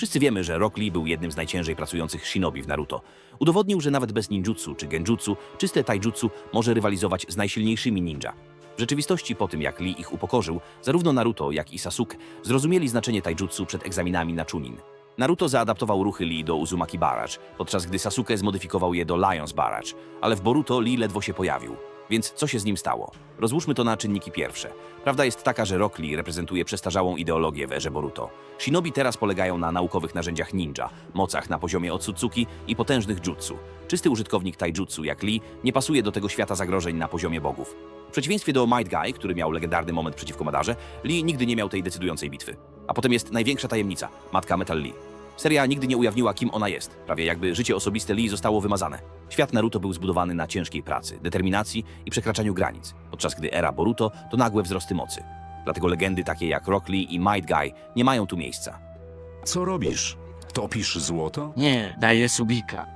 Wszyscy wiemy, że Rock Lee był jednym z najciężej pracujących shinobi w Naruto. Udowodnił, że nawet bez ninjutsu czy genjutsu, czyste taijutsu może rywalizować z najsilniejszymi ninja. W rzeczywistości po tym, jak Lee ich upokorzył, zarówno Naruto, jak i Sasuke zrozumieli znaczenie taijutsu przed egzaminami na Chunin. Naruto zaadaptował ruchy Lee do Uzumaki Barrage, podczas gdy Sasuke zmodyfikował je do Lions Barrage, ale w Boruto Lee ledwo się pojawił. Więc co się z nim stało? Rozłóżmy to na czynniki pierwsze. Prawda jest taka, że Rock Lee reprezentuje przestarzałą ideologię w erze Boruto. Shinobi teraz polegają na naukowych narzędziach ninja, mocach na poziomie Otsutsuki i potężnych jutsu. Czysty użytkownik taijutsu jak Lee nie pasuje do tego świata zagrożeń na poziomie bogów. W przeciwieństwie do Might Guy, który miał legendarny moment przeciwko Madarze, Lee nigdy nie miał tej decydującej bitwy. A potem jest największa tajemnica – matka Metal Lee. Seria nigdy nie ujawniła, kim ona jest, prawie jakby życie osobiste Lee zostało wymazane. Świat Naruto był zbudowany na ciężkiej pracy, determinacji i przekraczaniu granic, podczas gdy era Boruto to nagłe wzrosty mocy. Dlatego legendy takie jak Rock Lee i Might Guy nie mają tu miejsca. Co robisz? Topisz złoto? Nie, daję subika.